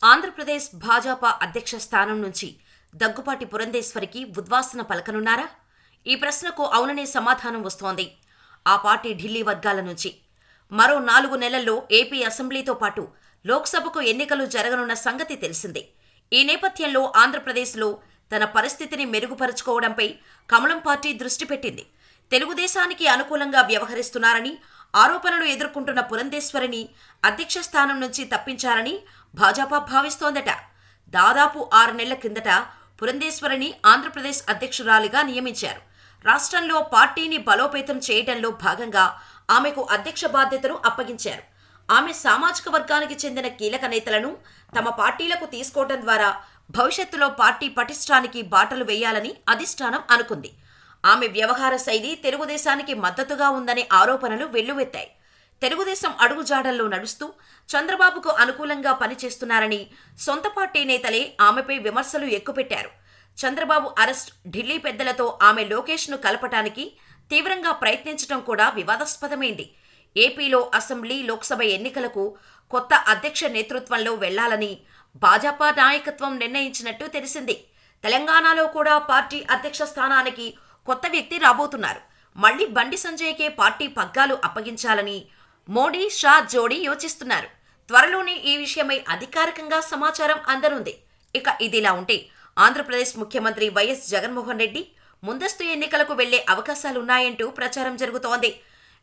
ఆంధ్రప్రదేశ్ భాజపా అధ్యక్ష స్థానం నుంచి దగ్గుపాటి పురంధేశ్వరికి ఉద్వాసన పలకనున్నారా? ఈ ప్రశ్నకు అవుననే సమాధానం వస్తోంది. ఆ పార్టీ ఢిల్లీ వర్గాల నుంచి. మరో నాలుగు నెలల్లో ఏపీ అసెంబ్లీతో పాటు లోక్సభకు ఎన్నికలు జరగనున్న సంగతి తెలిసిందే. ఈ నేపథ్యంలో ఆంధ్రప్రదేశ్లో తన పరిస్థితిని మెరుగుపరుచుకోవడంపై కమలం పార్టీ దృష్టి పెట్టింది. తెలుగుదేశానికి అనుకూలంగా వ్యవహరిస్తున్నారని ఆరోపణలు ఎదుర్కొంటున్న పురంధేశ్వరిని అధ్యక్ష స్థానం నుంచి తప్పించాలని భాజపా భావిస్తోందట. దాదాపు ఆరు నెలల కిందట పురంధేశ్వరిని ఆంధ్రప్రదేశ్ అధ్యక్షురాలిగా నియమించారు. రాష్ట్రంలో పార్టీని బలోపేతం చేయడంలో భాగంగా ఆమెకు అధ్యక్ష బాధ్యతను అప్పగించారు. ఆమె సామాజిక వర్గానికి చెందిన కీలక నేతలను తమ పార్టీలకు తీసుకోవడం ద్వారా భవిష్యత్తులో పార్టీ పటిష్టానికి బాటలు వేయాలని అధిష్టానం అనుకుంది. ఆమె వ్యవహార శైలి తెలుగుదేశానికి మద్దతుగా ఉందనే ఆరోపణలు వెల్లువెత్తాయి. తెలుగుదేశం అడుగుజాడల్లో నడుస్తూ చంద్రబాబుకు అనుకూలంగా పనిచేస్తున్నారని సొంత పార్టీ నేతలే ఆమెపై విమర్శలు ఎక్కుపెట్టారు. చంద్రబాబు అరెస్ట్ ఢిల్లీ పెద్దలతో ఆమె లోకేష్ను కలపటానికి తీవ్రంగా ప్రయత్నించడం కూడా వివాదాస్పదమైంది. ఏపీలో అసెంబ్లీ లోక్సభ ఎన్నికలకు కొత్త అధ్యక్ష నేతృత్వంలో వెళ్ళాలని భాజపా నాయకత్వం నిర్ణయించినట్టు తెలిసింది. తెలంగాణలో కూడా పార్టీ అధ్యక్ష స్థానానికి కొత్త వ్యక్తి రాబోతున్నారు. మళ్ళీ బండి సంజయ్కే పార్టీ పగ్గాలు అప్పగించాలని మోడీ షా జోడీ యోచిస్తున్నారు. త్వరలోనే ఈ విషయమై అధికారికంగా సమాచారం అందనుంది. ఇక ఇదిలా ఉంటే ఆంధ్రప్రదేశ్ ముఖ్యమంత్రి వైఎస్ జగన్మోహన్ రెడ్డి ముందస్తు ఎన్నికలకు వెళ్ళే అవకాశాలున్నాయంటూ ప్రచారం జరుగుతోంది.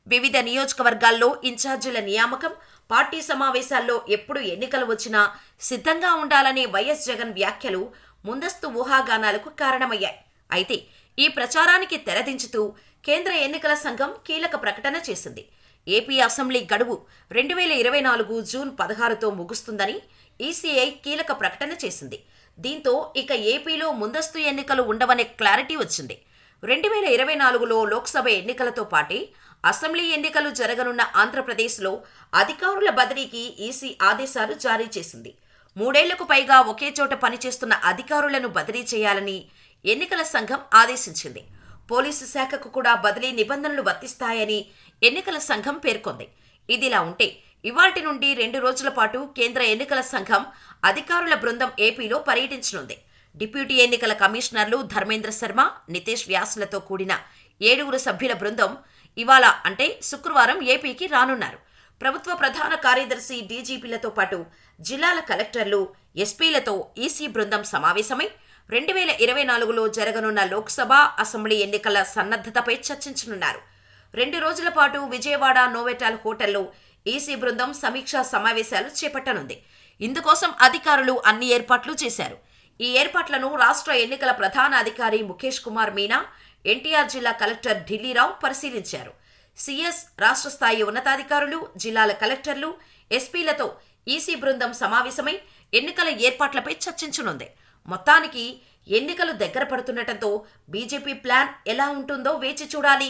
వివిధ నియోజకవర్గాల్లో ఇన్ఛార్జీల నియామకం పార్టీ సమావేశాల్లో ఎప్పుడు ఎన్నికలు వచ్చినా సిద్ధంగా ఉండాలనే వైఎస్ జగన్ వ్యాఖ్యలు ముందస్తు ఊహాగానాలకు కారణమయ్యాయి. అయితే ఈ ప్రచారానికి తెరదించుతూ కేంద్ర ఎన్నికల సంఘం కీలక ప్రకటన చేసింది. ఏపీ అసెంబ్లీ గడువు రెండు వేల ఇరవై నాలుగు జూన్ పదహారుతో ముగుస్తుందని ఈసీఐ కీలక ప్రకటన చేసింది. దీంతో ఇక ఏపీలో ముందస్తు ఎన్నికలు ఉండవనే క్లారిటీ వచ్చింది. రెండు వేల ఇరవై నాలుగులో లోక్సభ ఎన్నికలతో పాటే అసెంబ్లీ ఎన్నికలు జరగనున్న ఆంధ్రప్రదేశ్లో అధికారుల బదిలీకి ఈసీ ఆదేశాలు జారీ చేసింది. మూడేళ్ళకు పైగా ఒకే చోట పనిచేస్తున్న అధికారులను బదిలీ చేయాలని ఎన్నికల సంఘం ఆదేశించింది. పోలీసు శాఖకు కూడా బదిలీ నిబంధనలు వర్తిస్తాయని ఎన్నికల సంఘం పేర్కొంది. ఇదిలా ఉంటే ఇవాటి నుండి రెండు రోజుల పాటు కేంద్ర ఎన్నికల సంఘం అధికారుల బృందం ఏపీలో పర్యటించనుంది. డిప్యూటీ ఎన్నికల కమిషనర్లు ధర్మేంద్ర శర్మ నితేష్ వ్యాసులతో కూడిన ఏడుగురు సభ్యుల బృందం ఇవాళ అంటే శుక్రవారం ఏపీకి రానున్నారు. ప్రభుత్వ ప్రధాన కార్యదర్శి డీజీపీలతో పాటు జిల్లాల కలెక్టర్లు ఎస్పీలతో ఈసీ బృందం సమావేశమై రెండు వేల ఇరవై నాలుగులో జరగనున్న లోక్సభ అసెంబ్లీ ఎన్నికల సన్నద్ధతపై చర్చించనున్నారు. రెండు రోజుల పాటు విజయవాడ నోవెటాల్ హోటల్లో ఈసీ బృందం సమీక్షా సమావేశాలు చేపట్టనుంది. ఇందుకోసం అధికారులు అన్ని ఏర్పాట్లు చేశారు. ఈ ఏర్పాట్లను రాష్ట్ర ఎన్నికల ప్రధాన అధికారి ముఖేష్ కుమార్ మీనా ఎన్టీఆర్ జిల్లా కలెక్టర్ ఢిల్లీరావు పరిశీలించారు. సీఎస్ రాష్ట్ర స్థాయి ఉన్నతాధికారులు జిల్లాల కలెక్టర్లు ఎస్పీలతో ఈసీ బృందం సమావేశమై ఎన్నికల ఏర్పాట్లపై చర్చించనుంది. మొత్తానికి ఎన్నికలు దగ్గర పడుతుండటంతో బీజేపీ ప్లాన్ ఎలా ఉంటుందో వేచి చూడాలి.